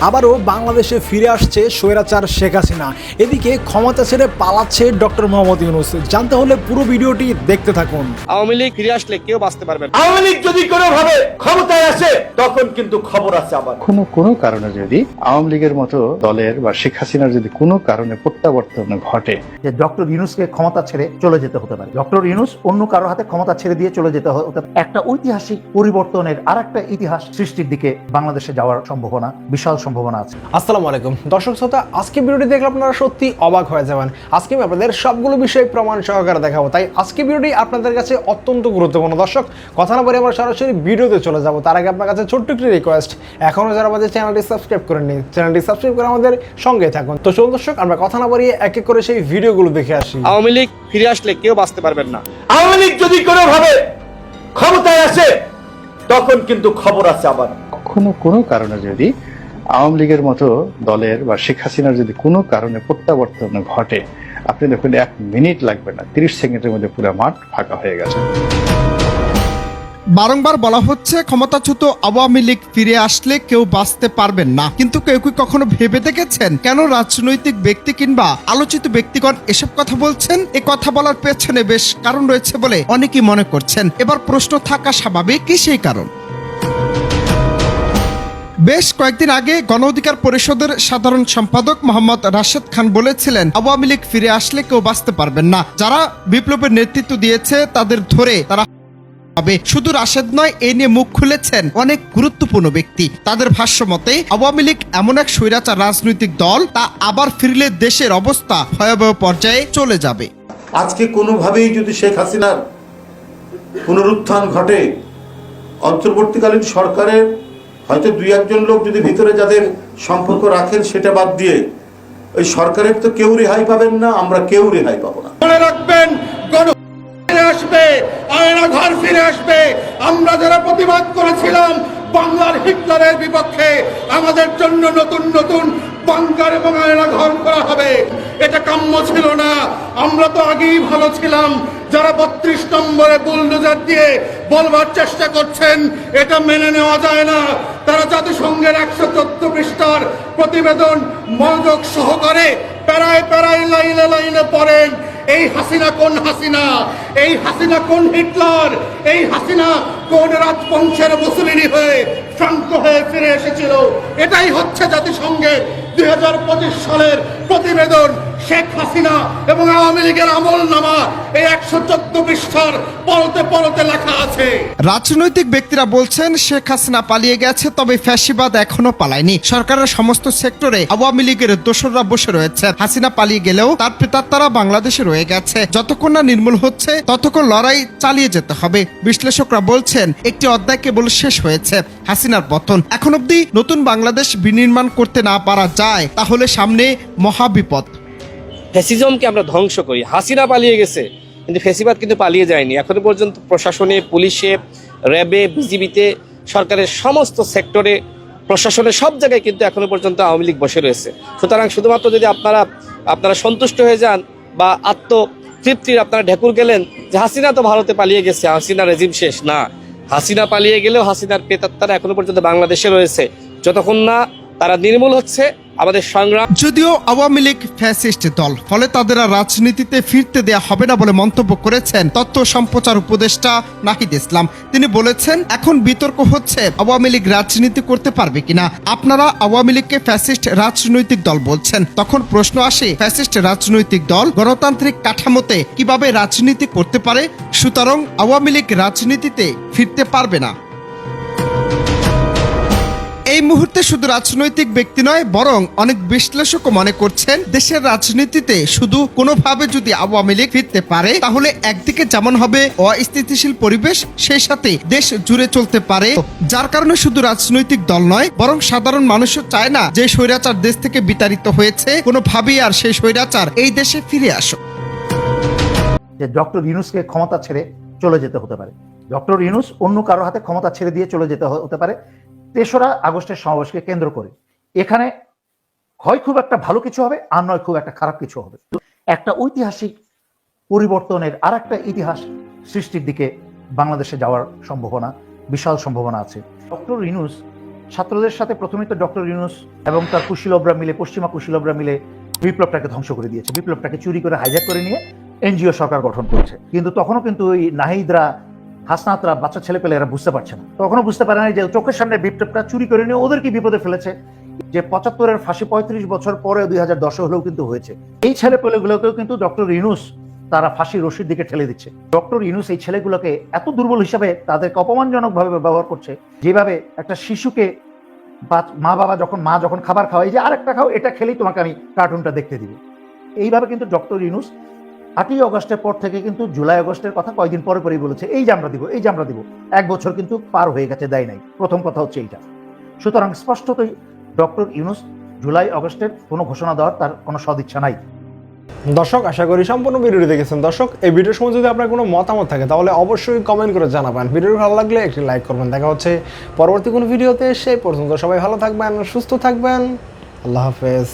আবারও বাংলাদেশে ফিরে আসছে স্বৈরাচার শেখ হাসিনা। এদিকে ক্ষমতা ছেড়ে পালাচ্ছে ডক্টর মোহাম্মদ ইউনুস। জানতে হলে পুরো ভিডিওটি দেখতে থাকুন। আওয়ামী লীগ ফিরে আসলে কেউ বাঁচতে পারবে না। আওয়ামী লীগ যদি কোনোভাবে ক্ষমতায় আসে তখন কিন্তু খবর আছে আবার। কোনো কোনো কারণে যদি আওয়ামী লীগের মতো দলের বা শেখ হাসিনার যদি কোনো কারণে প্রত্যাবর্তন ঘটে যে ডক্টর ইউনুসকে ক্ষমতা ছেড়ে চলে যেতে হতে পারে। ডক্টর ইউনুস অন্য কারও হাতে ক্ষমতা ছেড়ে দিয়ে চলে যেতে হতে পারে। একটা ঐতিহাসিক পরিবর্তনের আর একটা ইতিহাস সৃষ্টির দিকে বাংলাদেশে যাওয়ার সম্ভাবনা বিশাল সম্ভাবনা আছে। আসসালামু আলাইকুম। দর্শক শ্রোতা আজকে ভিডিওটি দেখলে আপনারা সত্যি অবাক হয়ে যাবেন। আজকে আমি আপনাদের সবগুলো বিষয় প্রমাণ সহকারে দেখাবো। তাই আজকে ভিডিওটি আপনাদের কাছে অত্যন্ত গুরুত্বপূর্ণ। দর্শক কথা না বলে আমরা সরাসরি ভিডিওতে চলে যাব। তার আগে আপনার কাছে ছোট্ট একটি রিকোয়েস্ট এখনও যারা আমাদের চ্যানেলটি সাবস্ক্রাইব করেননি চ্যানেলটি সাবস্ক্রাইব করে আমাদের সঙ্গে থাকুন। তো চলুন দর্শক আমরা কথা না বাড়িয়ে এক এক করে সেই ভিডিওগুলো দেখে আসি। আওয়ামী লীগ ফিরে আসলে কেউ বাঁচতে পারবেন না। আওয়ামী লীগ যদি কোনোভাবে ক্ষমতায় আসে তখন কিন্তু খবর আছে আবার। কোনো কোনো কারণে যদি আওয়ামী লীগের মতো দলের বা শেখ হাসিনার যদি কোনো কারণে প্রত্যাবর্তন ঘটে, আপনি দেখুন এক মিনিট লাগবে না, তিরিশ সেকেন্ডের মধ্যে পুরো মাঠ ফাঁকা হয়ে গেছে। বারংবার বলা হচ্ছে ক্ষমতাচ্যুত আওয়ামী লীগ ফিরে আসলে কেউ বাঁচতে পারবেন না। কিন্তু কেউ কি কখনো ভেবে দেখেছেন কেন রাজনৈতিক ব্যক্তি কিংবা আলোচিত ব্যক্তিগণ এসব কথা বলছেন? এ কথা বলার পেছনে বেশ কারণ রয়েছে বলে অনেকেই মনে করছেন। এবার প্রশ্ন থাকা স্বাভাবিক, কি সেই কারণ? বেশ কয়েকদিন আগে গণ অধিকার পরিষদের সাধারণ সম্পাদক মোহাম্মদ রাশেদ খান বলেছিলেন, আওয়ামী লীগ ফিরে আসলে কেউ বাঁচতে পারবেন না। যারা বিপ্লবের নেতৃত্ব দিয়েছে, তাদের ধরে তারা হবে। শুধু রাশেদ নয়, এ নিয়ে মুখ খুলেছেন অনেক গুরুত্বপূর্ণ ব্যক্তি। তাদের ভাষ্য মতে, আওয়ামী লীগ এমন এক স্বৈরাচার রাজনৈতিক দল, তা আবার ফিরলে দেশের অবস্থা ভয়াবহ পর্যায়ে চলে যাবে। আজকে কোনোভাবেই যদি শেখ হাসিনার পুনরুত্থান ঘটে, অন্তর্বর্তীকালীন সরকারের হয়তো দুই একজন লোক যদি ভিতরে যাদের সম্পর্ক রাখেন সেটা বাদ দিয়ে, ওই সরকারের তো কেউ রেহাই পাবেন না, আমরা কেউ রেহাই পাবো না। মনে রাখবেন আসবে আয়না ঘর ফিরে আসবে। আমরা যারা প্রতিবাদ করেছিলাম বাংলার হিটলারের বিপক্ষে আমাদের জন্য নতুন নতুন বাংকার এবং আয়না ঘর করা হবে। এটা কাম্য ছিল না। আমরা তো আগেই ভালো ছিলাম। যারা বত্রিশ নম্বরে বুলডোজার দিয়ে বলবার চেষ্টা করছেন, এটা মেনে নেওয়া যায় না। তারা জাতিসংঘের একশো চোদ্দ পৃষ্ঠার প্রতিবেদন মনোযোগ সহকারে প্যারায় প্যারায় লাইনে লাইনে পড়েন। এই হাসিনা কোন হাসিনা? এই হাসিনা কোন হিটলার? এই হাসিনা কোন রাজবংশের মুসলিনি হয়ে শান্ত হয়ে ফিরে এসেছিল। এটাই হচ্ছে জাতিসংঘের দুই হাজার পঁচিশ সালের প্রতিবেদন। শেখ হাসিনা এবং আওয়ামী লীগের আমল নামা এই একশো চোদ্দ পৃষ্ঠার পরতে পরতে লেখা আছে। রাজনৈতিক ব্যক্তিরা বলছেন, শেখ হাসিনা পালিয়ে গেছে, তবে ফ্যাসিবাদ এখনও পালায়নি। সরকারের সমস্ত সেক্টরে আওয়ামী লীগের দোসররা বসে রয়েছে হাসিনা পালিয়ে গেলেও তার প্রেতাত্মারা বাংলাদেশে রয়ে গেছে। যতক্ষণ না নির্মূল হচ্ছে, ততক্ষণ লড়াই চালিয়ে যেতে হবে। বিশ্লেষকরা বলছেন, একটি অধ্যায় কেবল শেষ হয়েছে, হাসিনার পতন। এখন অবধি নতুন বাংলাদেশ বিনির্মাণ করতে না পারা যায়, তাহলে সামনে মহাবিপদ। ফ্যাসিজমকে আমরা ধ্বংস করি। হাসিনা পালিয়ে গেছে, কিন্তু ফ্যাসিবাদ কিন্তু পালিয়ে যায়নি। এখনও পর্যন্ত প্রশাসনে, পুলিশে, র্যাবে বিজিবিতে, সরকারের সমস্ত সেক্টরে প্রশাসনের সব জায়গায় কিন্তু এখনও পর্যন্ত আওয়ামী লীগ বসে রয়েছে। সুতরাং শুধুমাত্র যদি আপনারা আপনারা সন্তুষ্ট হয়ে যান বা আত্ম তৃপ্তির আপনারা ঢেকুর গেলেন যে হাসিনা তো ভারতে পালিয়ে গেছে, হাসিনা রেজিম শেষ। না, হাসিনা পালিয়ে গেলেও হাসিনার পেতাত্তারা এখনও পর্যন্ত বাংলাদেশে রয়েছে। যতক্ষণ না তারা নির্মূল হচ্ছে আমাদের সংগ্রাম যদিও আওয়ামী লীগ ফ্যাসিস্ট দল, ফলে তাদের আর রাজনীতিতে ফিরতে দেয়া হবে না বলে মন্তব্য করেছেন তথ্য সম্প্রচার উপদেষ্টা নাহিদ ইসলাম। তিনি বলেছেন, এখন বিতর্ক হচ্ছে আওয়ামী লীগ রাজনীতি করতে পারবে কিনা। আপনারা আওয়ামী লীগকে ফ্যাসিস্ট রাজনৈতিক দল বলছেন। তখন প্রশ্ন আসে, ফ্যাসিস্ট রাজনৈতিক দল গণতান্ত্রিক কাঠামোতে কীভাবে রাজনীতি করতে পারে? সুতরাং আওয়ামী লীগ রাজনীতিতে ফিরতে পারবে না। এই মুহূর্তে শুধু রাজনৈতিক ব্যক্তি নয়, বরং অনেক বিশ্লেষকও মনে করছেন, দেশের রাজনীতিতে শুধু কোনোভাবে যদি আওয়ামী লীগ ফিরতে পারে, তাহলে একদিকে যেমন হবে অস্থিতিশীল পরিবেশ, সেই সাথে দেশ জুড়ে চলতে পারে। যার কারণে শুধু রাজনৈতিক দল নয়, বরং সাধারণ মানুষও চায় না যে স্বৈরাচার দেশ থেকে বিতাড়িত হয়েছে। কোনোভাবেই আর সেই স্বৈরাচার এই দেশে ফিরে আসুক। যে ডক্টর ইউনুসকে ক্ষমতা ছেড়ে চলে যেতে হতে পারে। ডক্টর ইউনুস অন্য কারও হাতে ক্ষমতা ছেড়ে দিয়ে চলে যেতে হতে পারে। তেসরা আগস্টের সমাবেশকে কেন্দ্র করে। এখানে হয় খুব একটা ভালো কিছু হবে, আর নয় খুব একটা খারাপ কিছু হবে। একটা ঐতিহাসিক পরিবর্তনের আর একটা ইতিহাস সৃষ্টির দিকে বাংলাদেশে যাওয়ার সম্ভাবনা, বিশাল সম্ভাবনা আছে। ডক্টর ইউনুস, ছাত্রদের সাথে প্রথমে তো ডক্টর ইউনুস এবং তার কুশীলবরা মিলে, পশ্চিমা কুশীলবরা মিলে বিপ্লবটাকে ধ্বংস করে দিয়েছে। বিপ্লবটাকে চুরি করে হাইজ্যাক করে নিয়ে এনজিও সরকার গঠন করেছে। কিন্তু তখনও কিন্তু ওই নাহিদরা হাসনাতরা বাচ্চা ছেলে পেলে এরা বুঝতে পারছে না। তখনও বুঝতে পারে না যে চোখের সামনে বিপ্লবটা চুরি করে নিয়ে ওদেরকে বিপদে ফেলেছে। যে পঁচাত্তরের ফাঁসি পঁয়ত্রিশ বছর পরে দুই হাজার দশে হলেও কিন্তু হয়েছে। এই ছেলে পেলেগুলোকেও কিন্তু ডক্টর ইউনুস তারা ফাঁসি রশির দিকে ঠেলে দিচ্ছে। ডক্টর ইউনুস এই ছেলেগুলোকে এত দুর্বল হিসাবে তাদেরকে অপমানজনক ভাবে ব্যবহার করছে, যেভাবে একটা শিশুকে বা মা বাবা যখন, মা যখন খাবার খাওয়াই যে, আরেকটা খাও, এটা খেলেই তোমাকে আমি কার্টুনটা দেখতে দিব। এইভাবে কিন্তু ডক্টর ইউনুস আটই অগস্টের পর থেকে কিন্তু জুলাই আগস্টের কথা কয়েকদিন পরে পরেই বলেছে, এই যে আমরা দিব, এই যে আমরা দিব। এক বছর কিন্তু পার হয়ে গেছে, দেয় নাই। প্রথম কথা হচ্ছে এইটা। সুতরাং স্পষ্টতই ডক্টর ইউনুস জুলাই আগস্টের কোনো ঘোষণা দেওয়ার তার কোনো সদিচ্ছা নাই। দর্শক, আশা করি সম্পূর্ণ ভিডিওটি দেখেছেন। দর্শক, এই ভিডিওর সময় যদি আপনার কোনো মতামত থাকে, তাহলে অবশ্যই কমেন্ট করে জানাবেন। ভিডিওটি ভালো লাগলে একটি লাইক করবেন। দেখা হচ্ছে পরবর্তী কোনো ভিডিওতে। সেই পর্যন্ত সবাই ভালো থাকবেন, সুস্থ থাকবেন। আল্লাহ হাফেজ।